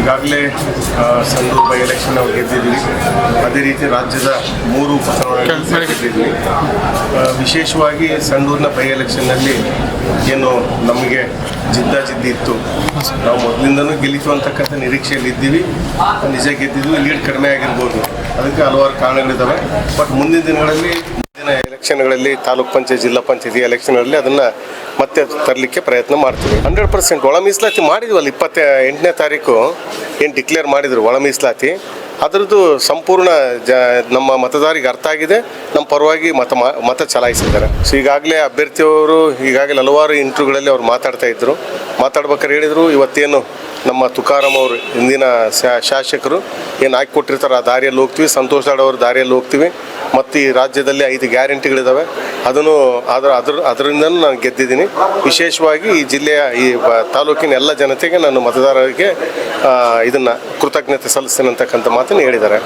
ಈಗಾಗಲೇ Sandur by election ನಾವು ಗೆದ್ದಿದ್ದೀವಿ. ಅದೇ ರೀತಿ ರಾಜ್ಯದ ಮೂರು ಉಪಚುನಾವಣೆ ಗೆದ್ದಿದ್ವಿ ವಿಶೇಷವಾಗಿ ಸಂಡೂರಿನ ಬೈ ಎಲೆಕ್ಷನ್ನಲ್ಲಿ ಏನು ನಮಗೆ ಜಿದ್ದಾಜಿದ್ದಿ ಇತ್ತು. ನಾವು ಮೊದಲಿಂದನೂ ಗೆಲ್ಲಿತು ಅಂತಕ್ಕಂಥ ನಿರೀಕ್ಷೆಯಲ್ಲಿ ಇದ್ದೀವಿ. ನಿಜ ಗೆದ್ದಿದ್ದು ಲೀಡ್ ಕಡಿಮೆ ಆಗಿರ್ಬೋದು. ಅದಕ್ಕೆ ಹಲವಾರು ಕಾರಣಗಳಿದ್ದಾವೆ ಬಟ್ ಮುಂದಿನ ದಿನಗಳಲ್ಲಿ ಎಲೆಕ್ಷನ್ಗಳಲ್ಲಿ, ತಾಲೂಕ್ ಪಂಚಾಯತ್, ಜಿಲ್ಲಾ ಪಂಚಾಯತಿ ಎಲೆಕ್ಷನ್ಗಳಲ್ಲಿ ಅದನ್ನು ಮತ್ತೆ ತರಲಿಕ್ಕೆ ಪ್ರಯತ್ನ ಮಾಡ್ತೀವಿ. ಹಂಡ್ರೆಡ್ ಪರ್ಸೆಂಟ್ ಒಳ ಮೀಸಲಾತಿ ಮಾಡಿದ್ವಲ್ಲ ಇಪ್ಪತ್ತ ಎಂಟನೇ ತಾರೀಕು. ಏನು ಡಿಕ್ಲೇರ್ ಮಾಡಿದರು ಒಳ ಮೀಸಲಾತಿ? ಅದರದ್ದು ಸಂಪೂರ್ಣ ಜ, ನಮ್ಮ ಮತದಾರಿಗೆ ಅರ್ಥ ಆಗಿದೆ. ನಮ್ಮ ಪರವಾಗಿ ಮತ ಮತ ಚಲಾಯಿಸಿದ್ದಾರೆ. ಸೊ ಈಗಾಗಲೇ ಅಭ್ಯರ್ಥಿಯವರು, ಈಗಾಗಲೇ ಹಲವಾರು ಇಂಟ್ರ್ಯೂಗಳಲ್ಲಿ ಅವ್ರು ಮಾತಾಡ್ತಾ ಇದ್ದರು ಮಾತಾಡ್ಬೇಕಾದ್ರೆ ಹೇಳಿದರು, ಇವತ್ತೇನು ನಮ್ಮ ತುಕಾರಾಮ್ ಅವರು ಹಿಂದಿನ ಶಾಸಕರು ಏನು ಹಾಕಿ ಕೊಟ್ಟಿರ್ತಾರೆ ಆ ದಾರಿಯಲ್ಲಿ ಹೋಗ್ತೀವಿ. ಸಂತೋಷ್ ಅವ್ರ ದಾರಿಯಲ್ಲಿ ಹೋಗ್ತೀವಿ. ಮತ್ತು ಈ ರಾಜ್ಯದಲ್ಲಿ ಐದು ಗ್ಯಾರಂಟಿಗಳಿದ್ದಾವೆ ಅದನ್ನು ಅದರ ಅದ್ರ ಅದರಿಂದ ನಾನು ಗೆದ್ದಿದ್ದೀನಿ. ವಿಶೇಷವಾಗಿ ಈ ಜಿಲ್ಲೆಯ ಈ ತಾಲೂಕಿನ ಎಲ್ಲ ಜನತೆಗೆ ನಾನು ಮತದಾರರಿಗೆ ಇದನ್ನು ಕೃತಜ್ಞತೆ ಸಲ್ಲಿಸ್ತೇನೆ ಅಂತಕ್ಕಂಥ ಮಾತನ್ನು ಹೇಳಿದ್ದಾರೆ.